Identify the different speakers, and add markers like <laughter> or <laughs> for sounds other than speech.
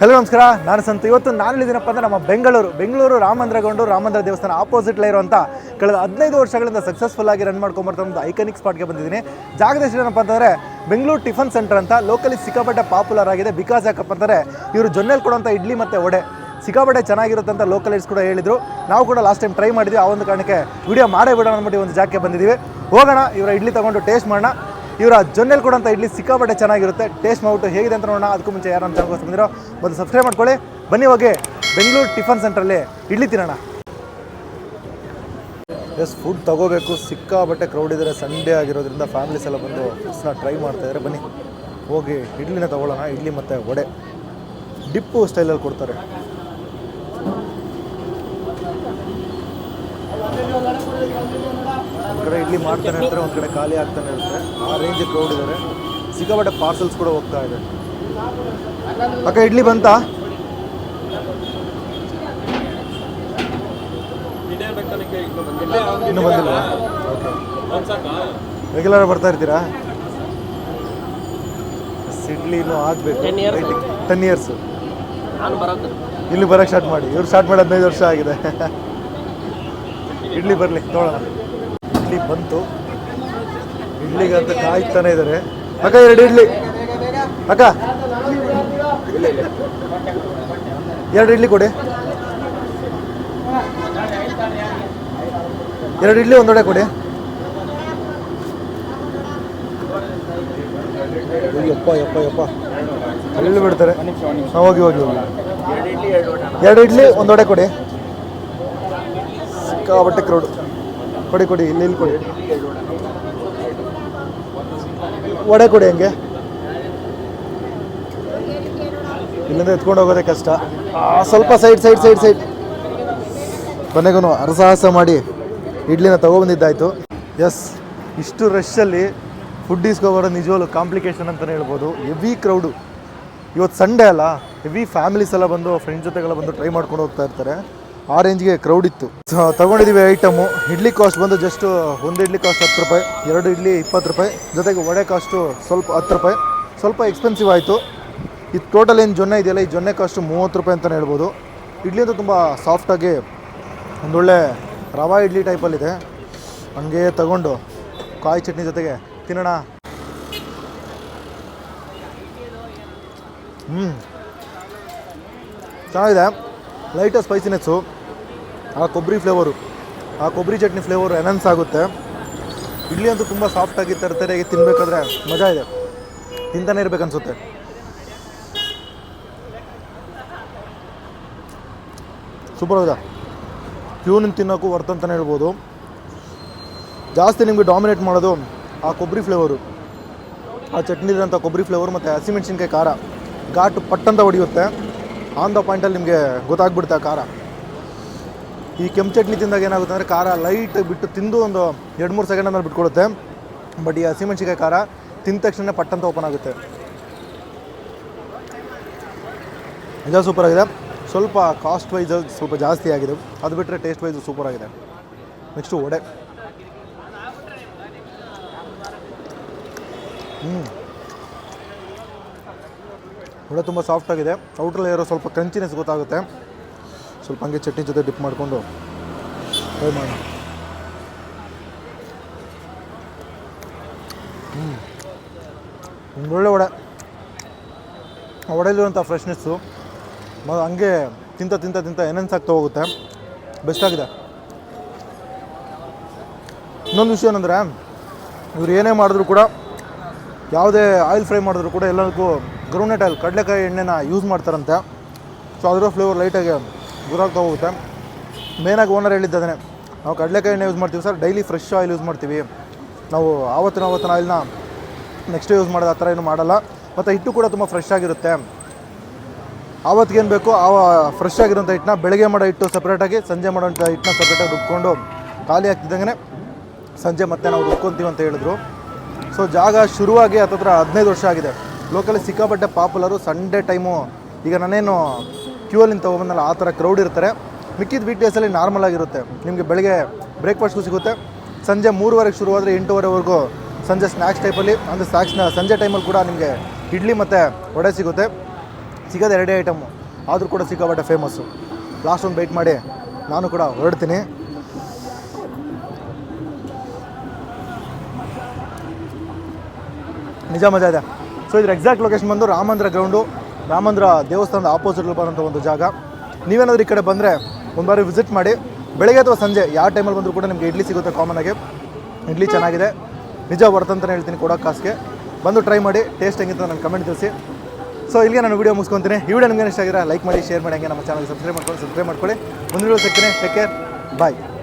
Speaker 1: Hello ನಮಸ್ಕಾರ. ನಾನು ಸಂತ. ಇವತ್ತು ನಾನು ಇಲ್ಲಿದ್ದೀನಪ್ಪ ಅಂದರೆ ನಮ್ಮ ಬೆಂಗಳೂರು ಬೆಂಗಳೂರು ರಾಮಂದ್ರಗೊಂಡು ರಾಮಂದ್ರ ದೇವಸ್ಥಾನ ಆಪೋಸಿಟ್ಲೇ ಇರುವಂಥ ಕಳೆದ ಹದಿನೈದು ವರ್ಷಗಳಿಂದ ಸಕ್ಸಸ್ಫುಲ್ ಆಗಿ ರನ್ ಒಂದು ಐಕಾನಿಕ್ ಸ್ಪಾಟ್ಗೆ ಬಂದಿದ್ದೀನಿ. ಜಾಗದ ಏನಪ್ಪ ಅಂತಂದರೆ ಬೆಂಗಳೂರು ಟಿಫನ್ ಸೆಂಟರ್ ಅಂತ ಲೋಕಲಿ ಸಿಕ್ಕಾಪಟ್ಟೆ ಪಾಪ್ಯುಲರ್ ಆಗಿದೆ. ಬಿಕಾಸ್ ಯಾಕಪ್ಪ ಅಂತಂದರೆ ಇವರು ಜೊನ್ನೆಲ್ ಕೊಡುವಂಥ ಇಡ್ಲಿ ಮತ್ತು ವಡೆ. ಸಿಕ್ಕಾಪಟ್ಟೆ ಚೆನ್ನಾಗಿರುತ್ತೆ ಅಂತ ಲೋಕಲೈಟ್ಸ್ ಕೂಡ ಹೇಳಿದರು. ನಾವು ಕೂಡ ಲಾಸ್ಟ್ ಟೈಮ್ ಟ್ರೈ ಮಾಡಿದ್ವಿ. ಆ ಒಂದು ಕಾರಣಕ್ಕೆ ವಿಡಿಯೋ ಮಾಡೇ ಬಿಡೋಣ ಅಂದ್ಬಿಟ್ಟು ಒಂದು ಜಾಗಕ್ಕೆ ಬಂದಿದ್ದೀವಿ. ಹೋಗೋಣ, ಇವರ ಇಡ್ಲಿ ತೊಗೊಂಡು ಟೇಸ್ಟ್ ಮಾಡೋಣ. ಇವರ ಜೊನ್ನೆಲ್ ಕೊಡೋಂಥ ಇಡ್ಲಿ ಸಿಕ್ಕಾಪಟ್ಟೆ ಚೆನ್ನಾಗಿರುತ್ತೆ. ಟೇಸ್ಟ್ ಮಾಡ್ಬಿಟ್ಟು ಹೇಗಿದೆ ಅಂತ ನೋಡೋಣ. ಅದಕ್ಕೂ ಮುಂಚೆ ಯಾರು ನಮ್ಮ ಚಾನಲ್ಗೋಸ್ ಬಂದಿರೋ ಒಂದು ಸಬ್ಸ್ಕ್ರೈಬ್ ಮಾಡ್ಕೊಳ್ಳಿ. ಬನ್ನಿ ಹೋಗಿ ಬೆಂಗಳೂರು ಟಿಫನ್ ಸೆಂಟ್ರಲ್ಲಿ ಇಡ್ಲಿ ತಿನ್ನೋಣ. ಎಸ್ ಫುಡ್ ತಗೋಬೇಕು. ಸಿಕ್ಕಾಪಟ್ಟೆ ಕ್ರೌಡ್ ಇದ್ದಾರೆ ಸಂಡೇ ಆಗಿರೋದ್ರಿಂದ ಫ್ಯಾಮಿಲೀಸ್ ಎಲ್ಲ ಬಂದು ಫುಡ್ಸ್ನ ಟ್ರೈ ಮಾಡ್ತಾ ಇದ್ದಾರೆ ಬನ್ನಿ, ಹೋಗಿ ಇಡ್ಲಿನ ತಗೊಳ್ಳೋಣ. ಇಡ್ಲಿ ಮತ್ತು ವಡೆ. ಡಿಪ್ಪು ಸ್ಟೈಲಲ್ಲಿ ಕೊಡ್ತಾರೆ. ಒಂದು ಕಡೆ ಇಡ್ಲಿ ಮಾಡ್ತಾನೆ ಇರ್ತಾರೆ ಒಂದು ಕಡೆ ಖಾಲಿ ಆಗ್ತಾನೆ ಇರುತ್ತೆ. ಆ ರೇಂಜ್ ಕ್ರೌಡ್ ಇದ್ದಾರೆ ಸಿಕ್ಕಾಪಟ್ಟೆ ಪಾರ್ಸಲ್ಸ್ ಕೂಡ ಹೋಗ್ತಾ ಇದೆ. ಅಕ್ಕ ಇಡ್ಲಿ ಬಂತಾ? ಇನ್ನೂ ಬಂದಿಲ್ಲ ರೆಗ್ಯುಲರ್ ಬರ್ತಾ ಇರ್ತೀರಾ? ಎಸ್, ಇಡ್ಲಿ ಇನ್ನೂ ಆಗಬೇಕು. ಟೆನ್ ಇಯರ್ಸ್ ಇಲ್ಲಿ ಬರೋಕ್ಕೆ ಸ್ಟಾರ್ಟ್ ಮಾಡಿ. ಇವ್ರು ಸ್ಟಾರ್ಟ್ ಮಾಡಿ ಹದಿನೈದು ವರ್ಷ ಆಗಿದೆ. <laughs> ಇಡ್ಲಿ ಬರಲಿ, ನೋಡೋಣ. ಇಡ್ಲಿ ಬಂತು. ಇಡ್ಲಿಗಂತ ಕಾಯ್ತಾನೆ ಇದ್ದಾರೆ ಅಕ್ಕ, ಎರಡು ಇಡ್ಲಿ. ಅಕ್ಕ. ಎರಡು ಇಡ್ಲಿ ಕೊಡಿ. ಎರಡು ಇಡ್ಲಿ, ಒಂದೊಡೆ ಕೊಡಿ. ಯಪ್ಪ ಯಪ್ಪ ಯಪ್ಪ ಎಲ್ಲಿ ಬಿಡ್ತಾರೆ. ಹೋಗಿ ಹೋಗಿ ಹೋಗಿ. ಎರಡು ಇಡ್ಲಿ, ಒಂದೊಡೆ ಕೊಡಿ. ಸಿಕ್ಕಾಬಟ್ಟೆ ಕ್ರೌಡ್ ಕೊಡಿ ಕೊಡಿ ಇಲ್ಲಿ ಇಲ್ಲಿ ಕೊಡಿ. ವಡೆ ಕೊಡಿ ಹಂಗೆ. ಇಲ್ಲಿಂದ ಎತ್ಕೊಂಡು ಹೋಗೋದೆ ಕಷ್ಟ. ಸ್ವಲ್ಪ ಸೈಡ್ ಸೈಡ್ ಸೈಡ್ ಸೈಡ್ ಕೊನೆಗೂ ಅರಸಾಹಸ ಮಾಡಿ ಇಡ್ಲಿನ ತಗೊಬಂದಿದ್ದಾಯ್ತು. ಎಸ್ ಇಷ್ಟು ರಶ್ಶಲ್ಲಿ ಫುಡ್ ಇಸ್ಕೊಬರೋ ನಿಜವಾಗ್ಲೂ ಕಾಂಪ್ಲಿಕೇಶನ್ ಅಂತಲೇ ಹೇಳ್ಬೋದು. ಹೆವಿ ಕ್ರೌಡು ಇವತ್ತು ಸಂಡೇ ಅಲ್ಲ ಹೆವಿ ಫ್ಯಾಮಿಲೀಸ್ ಎಲ್ಲ ಬಂದು ಫ್ರೆಂಡ್ಸ್ ಜೊತೆಗೆಲ್ಲ ಬಂದು ಟ್ರೈ ಮಾಡ್ಕೊಂಡು ಹೋಗ್ತಾ ಇರ್ತಾರೆ. ಆ ರೇಂಜ್ಗೆ ಕ್ರೌಡ್ ಇತ್ತು. ಸೊ ತೊಗೊಂಡಿದ್ದೀವಿ ಐಟಮು ಇಡ್ಲಿ ಕಾಸ್ಟ್ ಬಂದು ಜಸ್ಟ್ ಒಂದು ಇಡ್ಲಿ ಕಾಸ್ಟ್ ಹತ್ತು ರೂಪಾಯಿ, ಎರಡು ಇಡ್ಲಿ ಇಪ್ಪತ್ತು ರೂಪಾಯಿ. ಜೊತೆಗೆ ವಡೆ ಕಾಸ್ಟು ಸ್ವಲ್ಪ ಹತ್ತು ರೂಪಾಯಿ. ಸ್ವಲ್ಪ ಎಕ್ಸ್ಪೆನ್ಸಿವ್ ಆಯಿತು. ಇದು ಟೋಟಲ್ ಏನು ಜೊನ್ನೆ ಇದೆಯಲ್ಲ, ಈ ಜೊನ್ನೆ ಕಾಸ್ಟು ಮೂವತ್ತು ರೂಪಾಯಿ ಅಂತಲೇ ಹೇಳ್ಬೋದು. ಇಡ್ಲಿ ಅಂತೂ ತುಂಬ ಸಾಫ್ಟಾಗಿ ಒಂದೊಳ್ಳೆ ರವಾ ಇಡ್ಲಿ ಟೈಪಲ್ಲಿದೆ ಹಂಗೆ ತಗೊಂಡು ಕಾಯಿ ಚಟ್ನಿ ಜೊತೆಗೆ ತಿನ್ನೋಣ. ಹ್ಞೂ ಚೆನ್ನಾಗಿದೆ. ಲೈಟ ಸ್ಪೈಸಿನೆಸ್ಸು ಆ ಕೊಬ್ಬರಿ ಫ್ಲೇವರು ಆ ಕೊಬ್ಬರಿ ಚಟ್ನಿ ಫ್ಲೇವರು ಎನನ್ಸ್ ಆಗುತ್ತೆ. ಇಡ್ಲಿ ಅಂತೂ ತುಂಬ ಸಾಫ್ಟಾಗಿ ತರತರೆಗೆ ತಿನ್ನಬೇಕಾದ್ರೆ ಮಜಾ ಇದೆ. ತಿಂತಾನೆ ಇರಬೇಕನ್ಸುತ್ತೆ ಸೂಪರ್ ಕ್ಯೂ ನಿಂತು ತಿನ್ನೋಕ್ಕೂ ವರ್ತ್ ಅಂತಲೇ ಹೇಳ್ಬೋದು. ಜಾಸ್ತಿ ನಿಮಗೆ ಡಾಮಿನೇಟ್ ಮಾಡೋದು ಆ ಕೊಬ್ಬರಿ ಫ್ಲೇವರು ಆ ಚಟ್ನಿ ಚಟ್ನಿದಂಥ ಕೊಬ್ಬರಿ ಫ್ಲೇವರ್ ಮತ್ತು ಹಸಿಮೆಣ್ಸಿನ್ಕಾಯಿ ಖಾರ ಘಾಟು ಪಟ್ಟಂತ ಹೊಡೆಯುತ್ತೆ ಆನ್ ದ ಪಾಯಿಂಟಲ್ಲಿ ನಿಮಗೆ ಗೊತ್ತಾಗ್ಬಿಡ್ತಾ ಖಾರ ಈ ಕೆಂಪು ಚಟ್ನಿ ತಿಂದಾಗ ಏನಾಗುತ್ತೆ ಅಂದರೆ ಖಾರ ಲೈಟ್ ಬಿಟ್ಟು ತಿಂದು ಒಂದು ಎರಡು ಮೂರು ಸೆಕೆಂಡ್ ಮೇಲೆ ಬಿಟ್ಕೊಡುತ್ತೆ. ಬಟ್ ಈ ಹಸಿಮೆಣ್ಸಿನ್ಕಾಯಿ ಖಾರ ತಿಂದ ತಕ್ಷಣ ಪಟ್ಟಂತ ಓಪನ್ ಆಗುತ್ತೆ. ನಿಜ ಸೂಪರ್ ಆಗಿದೆ. ಸ್ವಲ್ಪ ಕಾಸ್ಟ್ ವೈಸ್ ಸ್ವಲ್ಪ ಜಾಸ್ತಿ ಆಗಿದೆ. ಅದು ಬಿಟ್ಟರೆ ಟೇಸ್ಟ್ ವೈಸ್ ಸೂಪರ್ ಆಗಿದೆ. ನೆಕ್ಸ್ಟು ವಡೆ. ಹ್ಞೂ ವಡೆ ತುಂಬ ಸಾಫ್ಟ್ ಆಗಿದೆ. ಔಟ್ರ್ ಲೇಯರ್ ಸ್ವಲ್ಪ ಕ್ರಂಚಿನೆಸ್ ಗೊತ್ತಾಗುತ್ತೆ. ಸ್ವಲ್ಪ ಹಂಗೆ ಚಟ್ನಿ ಜೊತೆ ಡಿಪ್ ಮಾಡಿಕೊಂಡು ಟ್ರೈ ಮಾಡೋಣ. ಹ್ಞೂ ಒಂದೊಳ್ಳೆ ವಡೆ. ವಡೆಯಲ್ಲಿರುವಂಥ ಫ್ರೆಶ್ನೆಸ್ಸು ಹಂಗೆ ತಿಂತ ತಿಂತ ತಿಂತ ಎನೆನ್ಸ್ ಆಗ್ತಾ ಹೋಗುತ್ತೆ. ಬೆಸ್ಟ್ ಆಗಿದೆ. ಇನ್ನೊಂದು ವಿಷಯ ಏನಂದರೆ, ಇವ್ರು ಏನೇ ಮಾಡಿದ್ರು ಕೂಡ ಯಾವುದೇ ಆಯಿಲ್ ಫ್ರೈ ಮಾಡಿದ್ರು ಕೂಡ ಎಲ್ಲರಿಗೂ ಗ್ರೌಂಡ್ನಟ್ ಆಯಿಲ್ ಕಡಲೆಕಾಯಿ ಎಣ್ಣೆನ ಯೂಸ್ ಮಾಡ್ತಾರಂತೆ. ಸೊ ಅದರ ಫ್ಲೇವರ್ ಲೈಟಾಗಿ ಗುರಾಗ್ತಾ ಹೋಗುತ್ತೆ. ಮೇನಾಗಿ ಓನರ್ ಹೇಳಿದ್ದದೇ ನಾವು ಕಡಲೆಕಾಯಿ ಎಣ್ಣೆ ಯೂಸ್ ಮಾಡ್ತೀವಿ sir daily fresh oil use ಮಾಡ್ತೀವಿ. ನಾವು ಆವತ್ತಿನ ಆವತ್ತಿನ ಆಯಿಲ್ನ ನೆಕ್ಸ್ಟ್ ಯೂಸ್ ಮಾಡೋದು ಆ ಥರ ಏನು ಮಾಡಲ್ಲ. ಮತ್ತು ಹಿಟ್ಟು ಕೂಡ ತುಂಬ ಫ್ರೆಶ್ ಆಗಿರುತ್ತೆ. ಆವತ್ತಿಗೇನು ಬೇಕು, ಆ ಫ್ರೆಶ್ ಆಗಿರೋಂಥ ಹಿಟ್ಟನ್ನ ಬೆಳಗ್ಗೆ ಮಾಡೋ ಹಿಟ್ಟು ಸಪ್ರೇಟಾಗಿ ಸಂಜೆ ಮಾಡೋಂಥ ಹಿಟ್ಟನ್ನ ಸಪ್ರೇಟಾಗಿ ರುಬ್ಕೊಂಡು ಖಾಲಿ ಆಗ್ತಿದ್ದಂಗೆ ಸಂಜೆ ಮತ್ತೆ ನಾವು ರುಬ್ಕೊತೀವಿ ಅಂತ ಹೇಳಿದ್ರು. ಸೊ ಜಾಗ ಶುರುವಾಗಿ ಹತ್ತತ್ರ ಹದಿನೈದು ವರ್ಷ ಆಗಿದೆ. ಲೋಕಲಿ ಸಿಕ್ಕಾಪಟ್ಟೆ ಪಾಪ್ಯುಲರು ಸಂಡೇ ಟೈಮು ಈಗ ನಾನೇನು ಕ್ಯೂವಲ್ಲಿ ತೊಗೊಬಂದಲ್ಲ ಆ ಥರ ಕ್ರೌಡ್ ಇರ್ತಾರೆ. ಮಿಕ್ಕಿದ ವೀಕ್ ಡೇಸಲ್ಲಿ ನಾರ್ಮಲ್ ಆಗಿರುತ್ತೆ. ನಿಮಗೆ ಬೆಳಗ್ಗೆ ಬ್ರೇಕ್ಫಾಸ್ಟ್ಗೂ ಸಿಗುತ್ತೆ. ಸಂಜೆ ಮೂರುವರೆಗೆ ಶುರುವಾದರೆ ಎಂಟೂವರೆವರೆಗೂ ಸಂಜೆ ಸ್ನ್ಯಾಕ್ಸ್ ಟೈಪಲ್ಲಿ ಅಂದರೆ ಸ್ನ್ಯಾಕ್ಸ್ನ ಸಂಜೆ ಟೈಮಲ್ಲಿ ಕೂಡ ನಿಮಗೆ ಇಡ್ಲಿ ಮತ್ತು ವಡೆ ಸಿಗುತ್ತೆ. ಸಿಗೋದು ಎರಡೇ ಐಟಮು ಆದರೂ ಕೂಡ ಸಿಕ್ಕಾಪಟ್ಟೆ ಫೇಮಸ್ಸು ಲಾಸ್ಟ್ ಒಂದು ಬೈಟ್ ಮಾಡಿ ನಾನು ಕೂಡ ಹೊರಡ್ತೀನಿ. ನಿಜ ಮಜಾ ಇದೆ. ಸೊ ಇದ್ರ ಎಕ್ಸಾಕ್ಟ್ ಲೊಕೇಶನ್ ಬಂದು ರಾಮಂದ್ರ ಗ್ರೌಂಡು ರಾಮಂದ್ರ ದೇವಸ್ಥಾನದ ಆಪೋಸಿಟ್ ಬರೋಂಥ ಒಂದು ಜಾಗ. ನೀವೇನಾದ್ರೂ ಈ ಕಡೆ ಬಂದರೆ ಒಂದು ಬಾರಿ ವಿಸಿಟ್ ಮಾಡಿ. ಬೆಳಗ್ಗೆ ಅಥವಾ ಸಂಜೆ ಯಾವ ಟೈಮಲ್ಲಿ ಬಂದರೂ ಕೂಡ ನಿಮಗೆ ಇಡ್ಲಿ ಸಿಗುತ್ತೆ ಕಾಮನ್ ಆಗಿ. ಇಡ್ಲಿ ಚೆನ್ನಾಗಿದೆ. ನಿಜ ಬರ್ತಂತಲೇ ಹೇಳ್ತೀನಿ ಕೊಡೋ ಕಾಸಿಗೆ ಬಂದು ಟ್ರೈ ಮಾಡಿ ಟೇಸ್ಟ್ ಹೆಂಗಿತ್ತು ನನ್ನ ಕಮೆಂಟ್ ತಿಳಿಸಿ. ಸೊ ಇಲ್ಲಿಗೆ ನಾನು ವೀಡಿಯೋ ಮುಗಿಸ್ಕೊತೀನಿ. ಈ ವಿಡಿಯೋ ನಿಮಗೆ ಇಷ್ಟ ಆಗಿದ್ರೆ ಲೈಕ್ ಮಾಡಿ ಶೇರ್ ಮಾಡಿ, ಹಂಗೆ ನಮ್ಮ ಚಾನಲ್ಗೆ ಸಬ್ಸ್ಕ್ರೈಬ್ ಮಾಡ್ಕೊಳ್ಳಿ ಸಬ್ಸ್ಕ್ರೈಬ್ ಮಾಡ್ಕೊಳ್ಳಿ. ಮುಂದಿನ ಸಿಗ್ತೀನಿ. Take care bye